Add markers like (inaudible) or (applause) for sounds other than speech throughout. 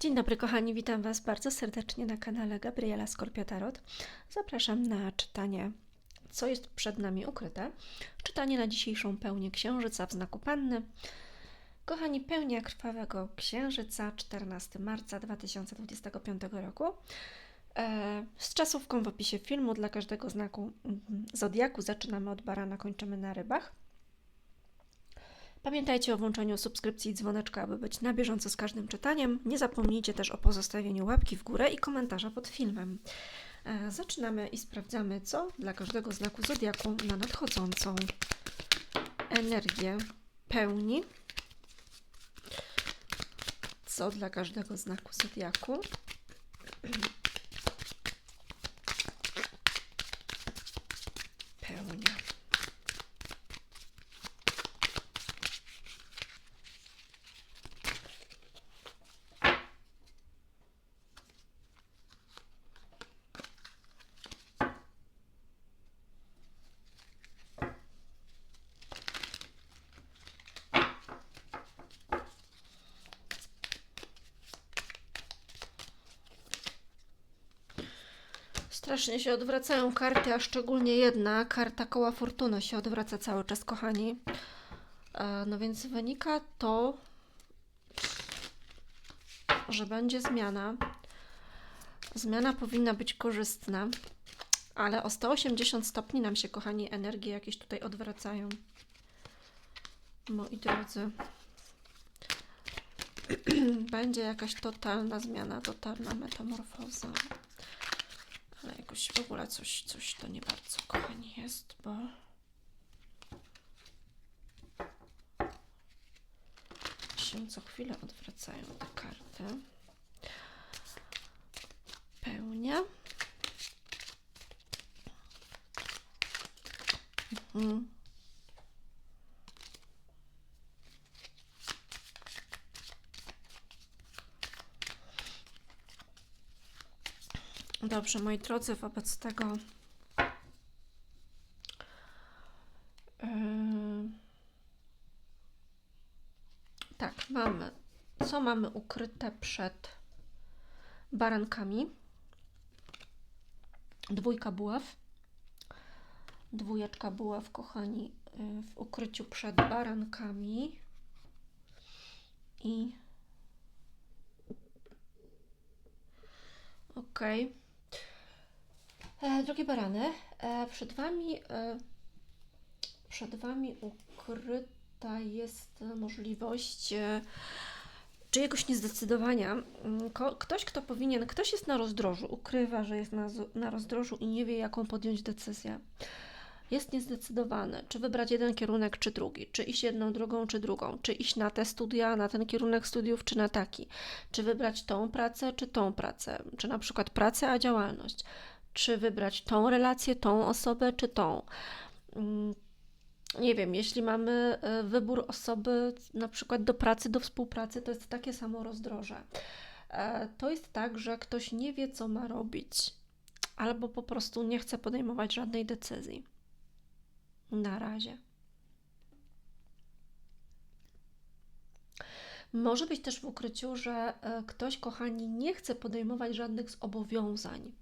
Dzień dobry kochani, witam Was bardzo serdecznie na kanale Gabriela Skorpio Tarot. Zapraszam na czytanie, co jest przed nami ukryte. Czytanie na dzisiejszą pełnię księżyca w znaku Panny. Kochani, pełnia krwawego księżyca 14 marca 2025 roku. E, Z czasówką w opisie filmu dla każdego znaku mm, zodiaku zaczynamy od barana, kończymy na rybach. Pamiętajcie o włączeniu subskrypcji i dzwoneczka, aby być na bieżąco z każdym czytaniem. Nie zapomnijcie też o pozostawieniu łapki w górę i komentarza pod filmem. E, Zaczynamy i sprawdzamy, co dla każdego znaku zodiaku na nadchodzącą energię pełni. Co dla każdego znaku zodiaku. (clears throat) Pełnia. Strasznie się odwracają karty, a szczególnie jedna, karta koła fortuny się odwraca cały czas, kochani. E, No więc wynika to, że będzie zmiana. Zmiana powinna być korzystna, ale o 180 stopni nam się, kochani, energie jakieś tutaj odwracają. Moi drodzy. (clears throat) Będzie jakaś totalna zmiana, totalna metamorfoza. Jakoś w ogóle coś, coś to nie bardzo, kochani, jest, bo... się co chwilę odwracają te karty. Pełnia. Mhm. Dobrze, moi drodzy, wobec tego. Yy... Tak, mamy. Co mamy ukryte przed barankami? Dwójka buław. Dwójeczka buław, kochani, yy, w ukryciu przed barankami. I. Okej. E, drogie barany, e, przed Wami e, przed Wami ukryta jest możliwość czyjegoś niezdecydowania. Mm, ktoś, kto powinien, ktoś jest na rozdrożu, ukrywa, że jest na, na rozdrożu i nie wie, jaką podjąć decyzję. Jest niezdecydowany, czy wybrać jeden kierunek, czy drugi, czy iść jedną drogą, czy drugą, czy iść na te studia, na ten kierunek studiów, czy na taki, czy wybrać tą pracę, czy tą pracę, czy na przykład pracę, a działalność czy wybrać tą relację, tą osobę, czy tą. Mm, Nie wiem, jeśli mamy e, wybór osoby na przykład do pracy, do współpracy, to jest takie samo rozdroże. E, To jest tak, że ktoś nie wie, co ma robić, albo po prostu nie chce podejmować żadnej decyzji. Na razie. Może być też w ukryciu, że e, ktoś, kochani, nie chce podejmować żadnych zobowiązań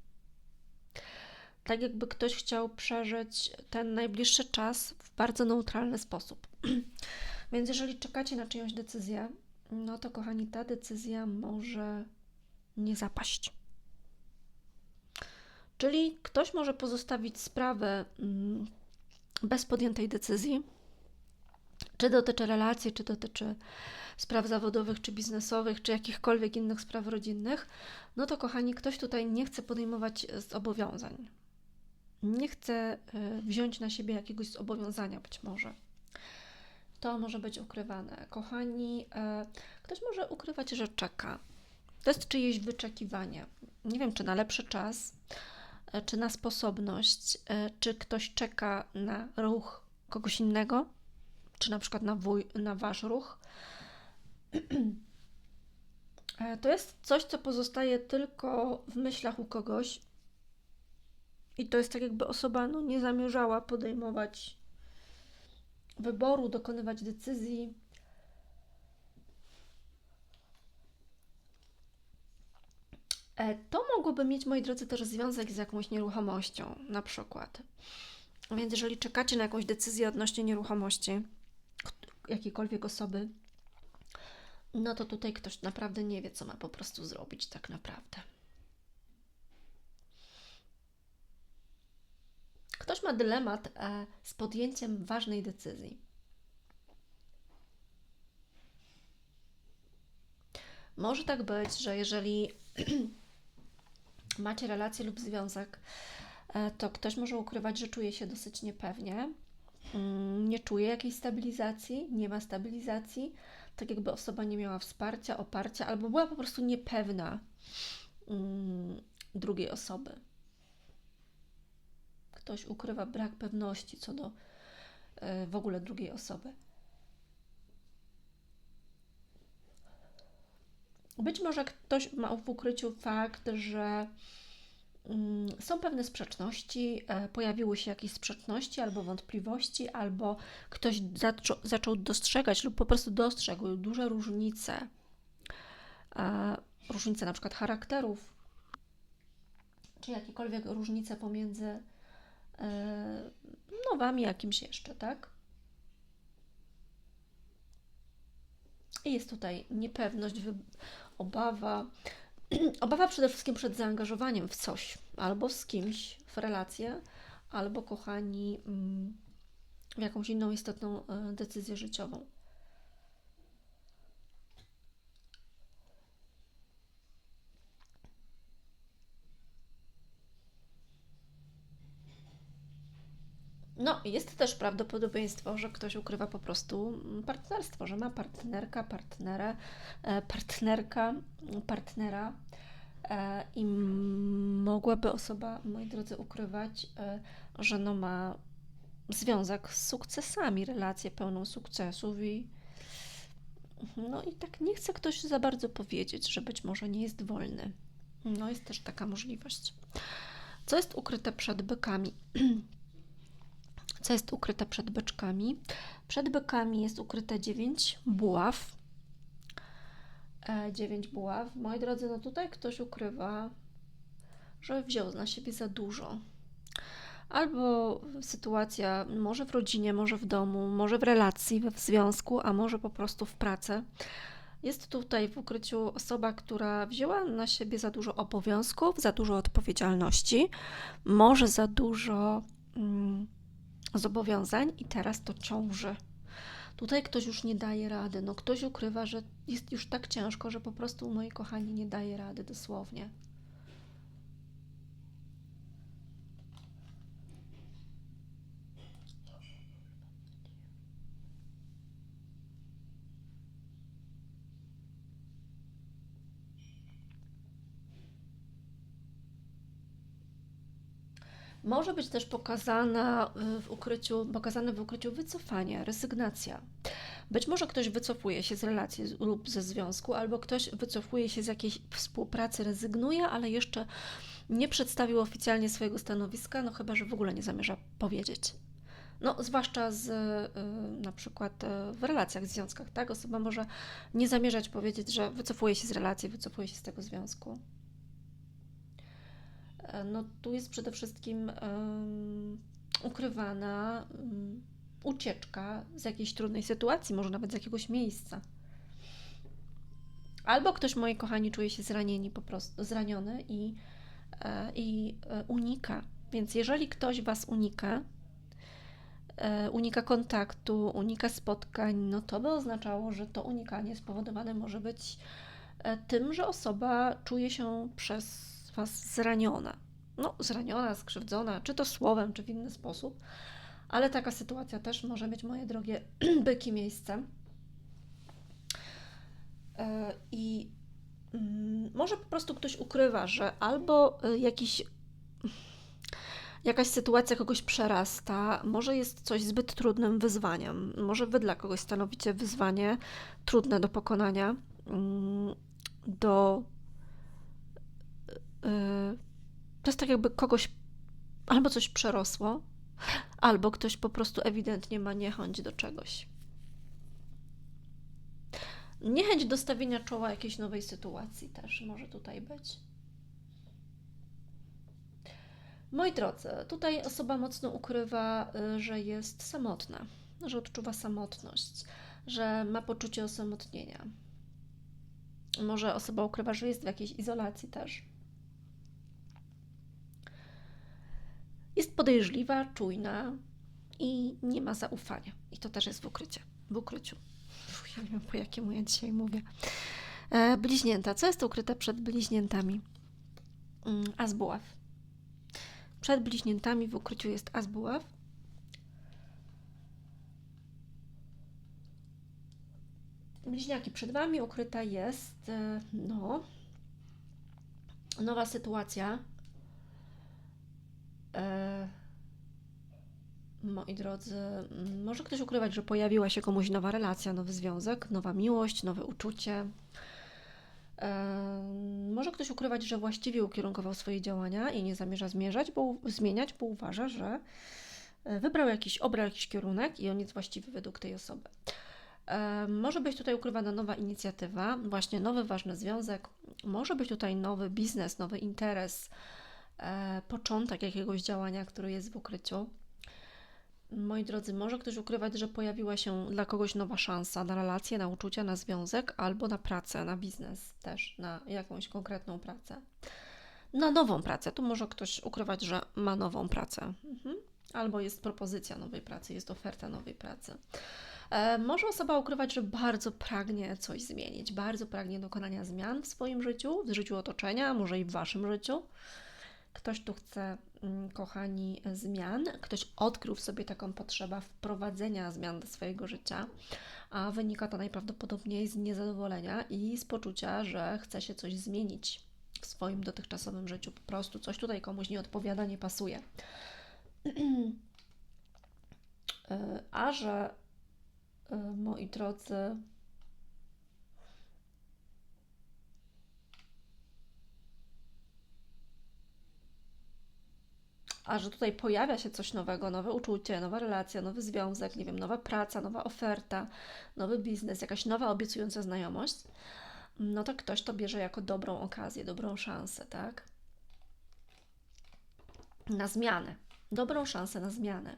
tak jakby ktoś chciał przeżyć ten najbliższy czas w bardzo neutralny sposób. (clears throat) Więc jeżeli czekacie na czyjąś decyzję, no to kochani, ta decyzja może nie zapaść. Czyli ktoś może pozostawić sprawę mm, bez podjętej decyzji, czy dotyczy relacji, czy dotyczy spraw zawodowych, czy biznesowych, czy jakichkolwiek innych spraw rodzinnych, no to kochani, ktoś tutaj nie chce podejmować zobowiązań nie chce wziąć na siebie jakiegoś zobowiązania, być może. To może być ukrywane. Kochani, e, ktoś może ukrywać, że czeka. To jest czyjeś wyczekiwanie. Nie wiem, czy na lepszy czas, e, czy na sposobność, e, czy ktoś czeka na ruch kogoś innego, czy na przykład na, wuj, na wasz ruch. (clears throat) To jest coś, co pozostaje tylko w myślach u kogoś, i to jest tak, jakby osoba no, nie zamierzała podejmować wyboru, dokonywać decyzji. E, To mogłoby mieć, moi drodzy, też związek z jakąś nieruchomością, na przykład. Więc jeżeli czekacie na jakąś decyzję odnośnie nieruchomości, jakiejkolwiek osoby, no to tutaj ktoś naprawdę nie wie, co ma po prostu zrobić, tak naprawdę. Ktoś ma dylemat e, z podjęciem ważnej decyzji. Może tak być, że jeżeli (clears throat) macie relację lub związek, e, to ktoś może ukrywać, że czuje się dosyć niepewnie, mm, nie czuje jakiejś stabilizacji, nie ma stabilizacji, tak jakby osoba nie miała wsparcia, oparcia, albo była po prostu niepewna mm, drugiej osoby. Ktoś ukrywa brak pewności co do e, w ogóle drugiej osoby. Być może ktoś ma w ukryciu fakt, że mm, są pewne sprzeczności, e, pojawiły się jakieś sprzeczności albo wątpliwości, albo ktoś zaczął, zaczął dostrzegać lub po prostu dostrzegł duże różnice, e, różnice na przykład charakterów, czy jakiekolwiek różnice pomiędzy no wami jakimś jeszcze, tak? I jest tutaj niepewność, obawa, (clears throat) obawa przede wszystkim przed zaangażowaniem w coś, albo z kimś w relację, albo kochani mm, w jakąś inną istotną e, decyzję życiową. No, jest też prawdopodobieństwo, że ktoś ukrywa po prostu partnerstwo, że ma partnerka, partnerę, e, partnerka, partnera e, i mogłaby osoba, moi drodzy, ukrywać, e, że no ma związek z sukcesami, relację pełną sukcesów i no i tak nie chce ktoś za bardzo powiedzieć, że być może nie jest wolny. No jest też taka możliwość. Co jest ukryte przed bykami? (clears throat) Co jest ukryte przed byczkami? Przed bykami jest ukryte 9 buław. E, 9 buław. Moi drodzy, no tutaj ktoś ukrywa, że wziął na siebie za dużo. Albo sytuacja może w rodzinie, może w domu, może w relacji, w związku, a może po prostu w pracy. Jest tutaj w ukryciu osoba, która wzięła na siebie za dużo obowiązków, za dużo odpowiedzialności, może za dużo mm, zobowiązań i teraz to ciąży. Tutaj ktoś już nie daje rady. No ktoś ukrywa, że jest już tak ciężko, że po prostu moi kochani nie daje rady dosłownie. Może być też pokazana y, w ukryciu, pokazane w ukryciu wycofanie, rezygnacja. Być może ktoś wycofuje się z relacji lub ze związku, albo ktoś wycofuje się z jakiejś współpracy, rezygnuje, ale jeszcze nie przedstawił oficjalnie swojego stanowiska, no chyba, że w ogóle nie zamierza powiedzieć. No, zwłaszcza z, y, na przykład y, w relacjach, w związkach, tak? Osoba może nie zamierzać powiedzieć, że wycofuje się z relacji, wycofuje się z tego związku. E, No, tu jest przede wszystkim em, ukrywana em, ucieczka z jakiejś trudnej sytuacji, może nawet z jakiegoś miejsca. Albo ktoś, moi kochani, czuje się zranieni, po prostu zraniony i, e, i e, unika. Więc jeżeli ktoś Was unika, unika kontaktu, unika spotkań, no to by oznaczało, że to unikanie spowodowane może być tym, że osoba czuje się przez Was zraniona. No, zraniona, skrzywdzona, czy to słowem, czy w inny sposób, ale taka sytuacja też może mieć, moje drogie (clears throat) byki, miejsce. E, I mm, może po prostu ktoś ukrywa, że albo y, jakiś (laughs) jakaś sytuacja kogoś przerasta, może jest coś zbyt trudnym wyzwaniem, może wy dla kogoś stanowicie wyzwanie trudne do pokonania, mm, do. To jest tak, jakby kogoś albo coś przerosło, albo ktoś po prostu ewidentnie ma niechęć do czegoś. Niechęć do stawienia czoła jakiejś nowej sytuacji też może tutaj być. Moi drodzy, tutaj osoba mocno ukrywa, y, że jest samotna, że odczuwa samotność, że ma poczucie osamotnienia. Może osoba ukrywa, że jest w jakiejś izolacji też. Jest podejrzliwa, czujna i nie ma zaufania. I to też jest w ukryciu. W ukryciu. Uf, ja nie wiem, po jakiemu ja dzisiaj mówię. E, bliźnięta. Co jest ukryte przed bliźniętami? Mm, Azbuław. Przed bliźniętami w ukryciu jest Azbuław. Bliźniaki, przed Wami ukryta jest e, no, nowa sytuacja. E, moi drodzy, może ktoś ukrywać, że pojawiła się komuś nowa relacja, nowy związek, nowa miłość, nowe uczucie. E, może ktoś ukrywać, że właściwie ukierunkował swoje działania i nie zamierza zmierzać, bo, zmieniać, bo uważa, że e, wybrał jakiś, obrał jakiś kierunek i on jest właściwy według tej osoby. Może być tutaj ukrywana nowa inicjatywa, właśnie nowy ważny związek, może być tutaj nowy biznes, nowy interes, początek jakiegoś działania, który jest w ukryciu. Moi drodzy, może ktoś ukrywać, że pojawiła się dla kogoś nowa szansa na relacje, na uczucia, na związek albo na pracę, na biznes też, na jakąś konkretną pracę. Na nową pracę. Tu może ktoś ukrywać, że ma nową pracę. Mhm. Albo jest propozycja nowej pracy, jest oferta nowej pracy. E, Może osoba ukrywać, że bardzo pragnie coś zmienić, bardzo pragnie dokonania zmian w swoim życiu, w życiu otoczenia, może i w waszym życiu. Ktoś tu chce, mm, kochani, zmian, ktoś odkrył w sobie taką potrzebę wprowadzenia zmian do swojego życia, a wynika to najprawdopodobniej z niezadowolenia i z poczucia, że chce się coś zmienić w swoim dotychczasowym życiu. Po prostu coś tutaj komuś nie odpowiada, nie pasuje. (clears throat) E, A że E, moi drodzy. A że tutaj pojawia się coś nowego, nowe uczucie, nowa relacja, nowy związek, nie wiem, nowa praca, nowa oferta, nowy biznes, jakaś nowa obiecująca znajomość, no to ktoś to bierze jako dobrą okazję, dobrą szansę, tak? Na zmianę. Dobrą szansę na zmianę.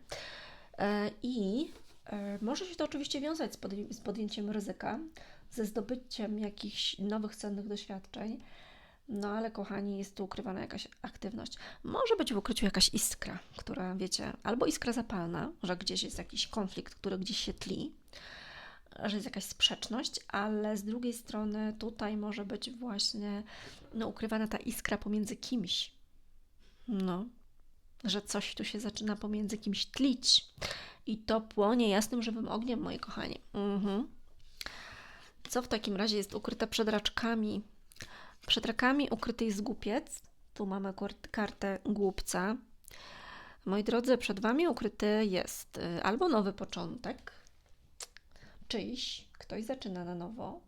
E, I E, Może się to oczywiście wiązać z, podj- z podjęciem ryzyka, ze zdobyciem jakichś nowych, cennych doświadczeń. No ale kochani, jest tu ukrywana jakaś aktywność. Może być w ukryciu jakaś iskra, która, wiecie, albo iskra zapalna, że gdzieś jest jakiś konflikt, który gdzieś się tli, że jest jakaś sprzeczność, ale z drugiej strony tutaj może być właśnie no, ukrywana ta iskra pomiędzy kimś. No, że coś tu się zaczyna pomiędzy kimś tlić. I to płonie jasnym, żywym ogniem, moi kochani. Mhm. Co w takim razie jest ukryte przed raczkami? Przed rakami ukryty jest głupiec. Tu mamy kartę głupca. Moi drodzy, przed Wami ukryty jest y, albo nowy początek, czyjś, ktoś zaczyna na nowo,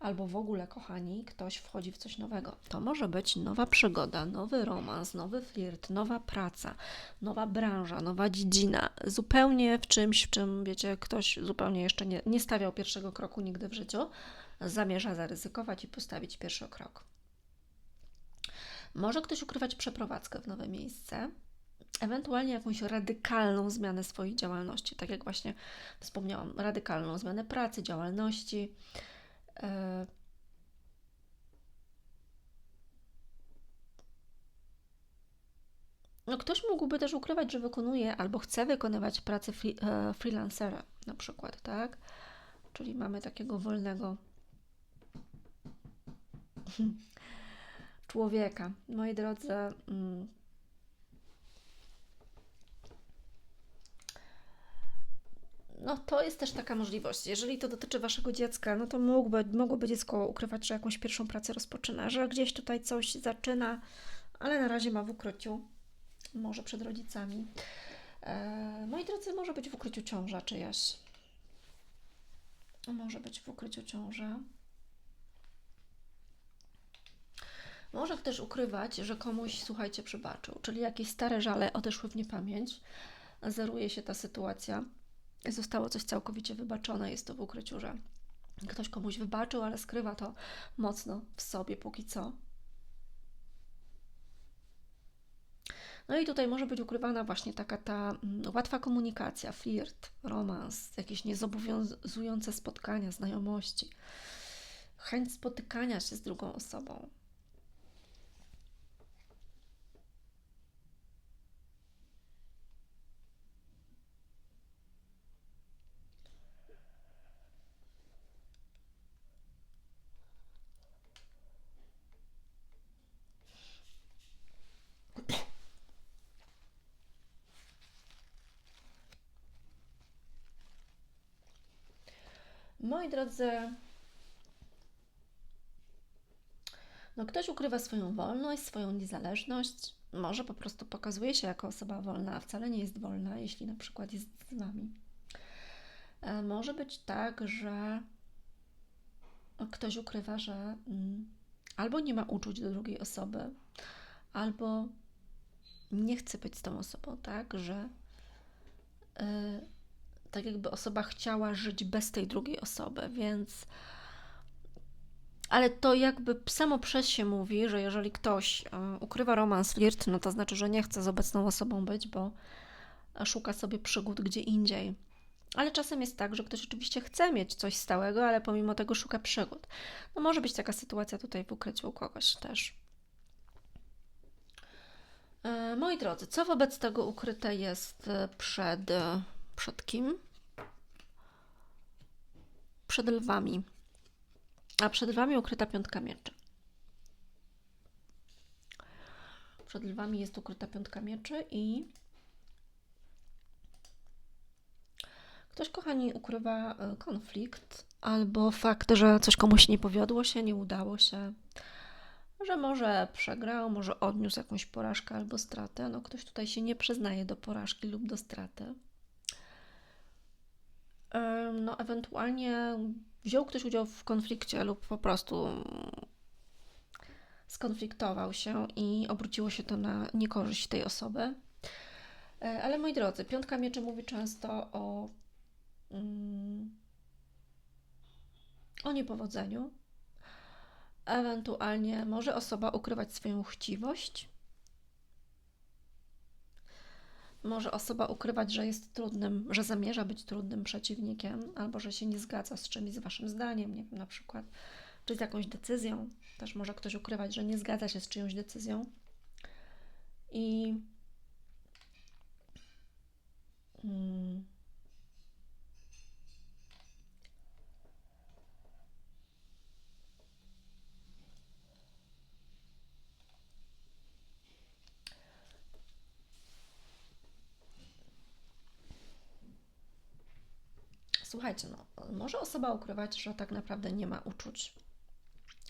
albo w ogóle, kochani, ktoś wchodzi w coś nowego. To może być nowa przygoda, nowy romans, nowy flirt, nowa praca, nowa branża, nowa dziedzina, zupełnie w czymś, w czym, wiecie, ktoś zupełnie jeszcze nie, nie stawiał pierwszego kroku nigdy w życiu, zamierza zaryzykować i postawić pierwszy krok. Może ktoś ukrywać przeprowadzkę w nowe miejsce, ewentualnie jakąś radykalną zmianę swojej działalności, tak jak właśnie wspomniałam, radykalną zmianę pracy, działalności. e, No, ktoś mógłby też ukrywać, że wykonuje albo chce wykonywać pracę free, e, freelancera, na przykład, tak? Czyli mamy takiego wolnego (laughs) człowieka. Moi drodzy, mm, no to jest też taka możliwość. Jeżeli to dotyczy Waszego dziecka, no to mógłby, mogłoby dziecko ukrywać, że jakąś pierwszą pracę rozpoczyna, że gdzieś tutaj coś zaczyna, ale na razie ma w ukryciu, może przed rodzicami. E, moi drodzy, może być w ukryciu ciąża czyjaś. Może być w ukryciu ciąża. Może też ukrywać, że komuś, słuchajcie, przebaczył, czyli jakieś stare żale odeszły w niepamięć, zeruje się ta sytuacja, zostało coś całkowicie wybaczone, jest to w ukryciu, że ktoś komuś wybaczył, ale skrywa to mocno w sobie póki co. No i tutaj może być ukrywana właśnie taka ta mm, łatwa komunikacja, flirt, romans, jakieś niezobowiązujące spotkania, znajomości, chęć spotykania się z drugą osobą. Moi drodzy, no ktoś ukrywa swoją wolność, swoją niezależność, może po prostu pokazuje się jako osoba wolna, a wcale nie jest wolna, jeśli na przykład jest z Wami. E, może być tak, że ktoś ukrywa, że mm, albo nie ma uczuć do drugiej osoby, albo nie chce być z tą osobą, tak, że yy, tak jakby osoba chciała żyć bez tej drugiej osoby, więc. Ale to jakby samo przez się mówi, że jeżeli ktoś e, ukrywa romans, flirt, no to znaczy, że nie chce z obecną osobą być, bo szuka sobie przygód gdzie indziej. Ale czasem jest tak, że ktoś oczywiście chce mieć coś stałego, ale pomimo tego szuka przygód. No może być taka sytuacja tutaj w ukryciu u kogoś też. E, moi drodzy, co wobec tego ukryte jest e, przed, przed kim? Przed lwami, a przed lwami ukryta piątka mieczy. Przed lwami jest ukryta piątka mieczy i ktoś, kochani, ukrywa e, konflikt albo fakt, że coś komuś nie powiodło się, nie udało się, że może przegrał, może odniósł jakąś porażkę albo stratę. No, ktoś tutaj się nie przyznaje do porażki lub do straty no ewentualnie wziął ktoś udział w konflikcie lub po prostu skonfliktował się i obróciło się to na niekorzyść tej osoby. E, ale moi drodzy, piątka mieczy mówi często o, mm, o niepowodzeniu. Ewentualnie może osoba ukrywać swoją chciwość, może osoba ukrywać, że jest trudnym, że zamierza być trudnym przeciwnikiem, albo że się nie zgadza z czymś z waszym zdaniem, nie wiem, na przykład, czy z jakąś decyzją. Też może ktoś ukrywać, że nie zgadza się z czyjąś decyzją. I. Hmm, słuchajcie, no, może osoba ukrywać, że tak naprawdę nie ma uczuć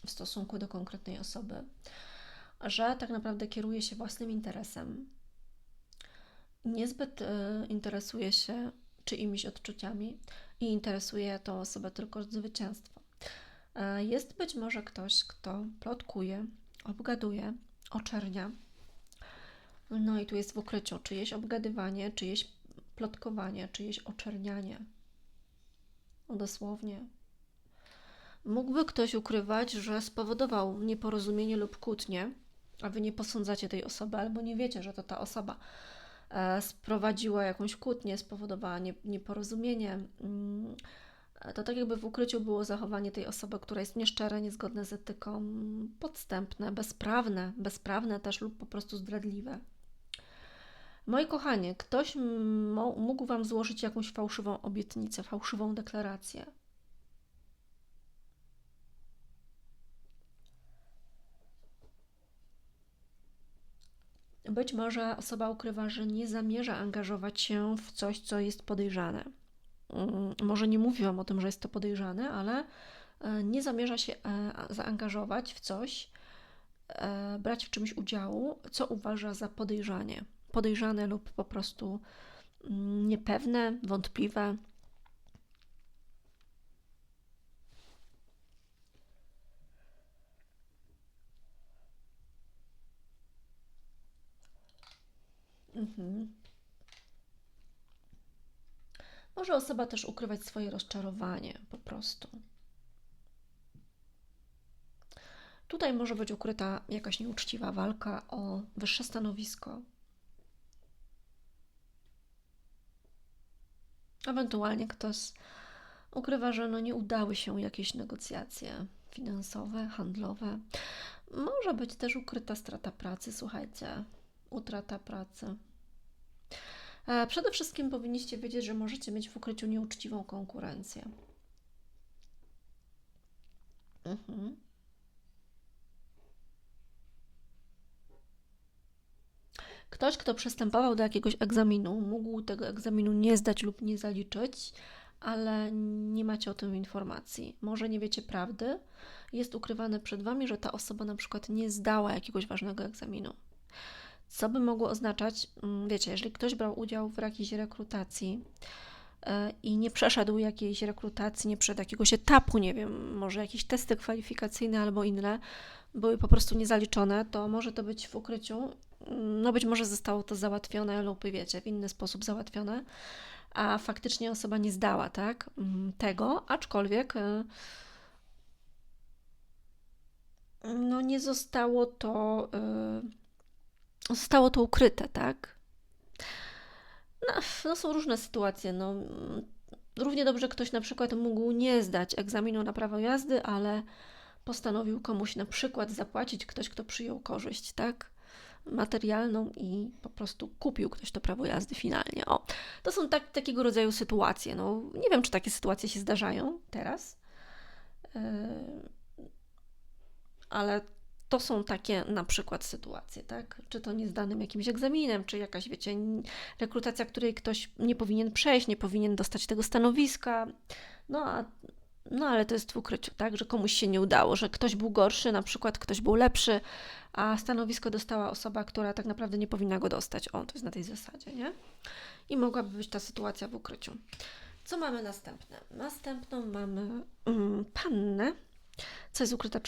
w stosunku do konkretnej osoby, że tak naprawdę kieruje się własnym interesem, niezbyt y, interesuje się czyimiś odczuciami i interesuje tą osobę tylko zwycięstwo. Y, jest być może ktoś, kto plotkuje, obgaduje, oczernia. No i tu jest w ukryciu czyjeś obgadywanie, czyjeś plotkowanie, czyjeś oczernianie dosłownie. Mógłby ktoś ukrywać, że spowodował nieporozumienie lub kłótnię, a wy nie posądzacie tej osoby, albo nie wiecie, że to ta osoba e, sprowadziła jakąś kłótnię, spowodowała nieporozumienie. Mm, to tak jakby w ukryciu było zachowanie tej osoby, która jest nieszczere, niezgodne z etyką, podstępne, bezprawne, bezprawne też lub po prostu zdradliwe. Moi kochanie, ktoś mógł Wam złożyć jakąś fałszywą obietnicę, fałszywą deklarację. Być może osoba ukrywa, że nie zamierza angażować się w coś, co jest podejrzane. Mm, może nie mówi Wam o tym, że jest to podejrzane, ale e, nie zamierza się e, zaangażować w coś, e, brać w czymś udziału, co uważa za podejrzanie podejrzane lub po prostu mm, niepewne, wątpliwe. Mhm. Może osoba też ukrywać swoje rozczarowanie po prostu. Tutaj może być ukryta jakaś nieuczciwa walka o wyższe stanowisko, Ewentualnie ktoś ukrywa, że no nie udały się jakieś negocjacje finansowe, handlowe. Może być też ukryta strata pracy, słuchajcie, utrata pracy. E, Przede wszystkim powinniście wiedzieć, że możecie mieć w ukryciu nieuczciwą konkurencję. Mhm. Ktoś, kto przystępował do jakiegoś egzaminu, mógł tego egzaminu nie zdać lub nie zaliczyć, ale nie macie o tym informacji. Może nie wiecie prawdy. Jest ukrywane przed Wami, że ta osoba na przykład nie zdała jakiegoś ważnego egzaminu. Co by mogło oznaczać, mm, wiecie, jeżeli ktoś brał udział w jakiejś rekrutacji e, i nie przeszedł jakiejś rekrutacji, nie przeszedł jakiegoś etapu, nie wiem, może jakieś testy kwalifikacyjne albo inne, były po prostu niezaliczone, to może to być w ukryciu. No być może zostało to załatwione lub wiecie, w inny sposób załatwione, a faktycznie osoba nie zdała, tak, mm, tego, aczkolwiek e, no nie zostało to, e, zostało to ukryte, tak. No, no są różne sytuacje, no. Równie dobrze ktoś na przykład mógł nie zdać egzaminu na prawo jazdy, ale postanowił komuś na przykład zapłacić ktoś, kto przyjął korzyść, tak? Materialną i po prostu kupił ktoś to prawo jazdy finalnie. O, to są tak, takiego rodzaju sytuacje. No, nie wiem, czy takie sytuacje się zdarzają teraz, yy, ale to są takie na przykład sytuacje, tak? Czy to niezdanym jakimś egzaminem, czy jakaś, wiecie, rekrutacja, której ktoś nie powinien przejść, nie powinien dostać tego stanowiska. No, a, no ale to jest w ukryciu, tak? Że komuś się nie udało, że ktoś był gorszy, na przykład ktoś był lepszy, a stanowisko dostała osoba, która tak naprawdę nie powinna go dostać. O, to jest na tej zasadzie, nie? I mogłaby być ta sytuacja w ukryciu. Co mamy następne? Następną mamy mm, pannę, co jest ukryte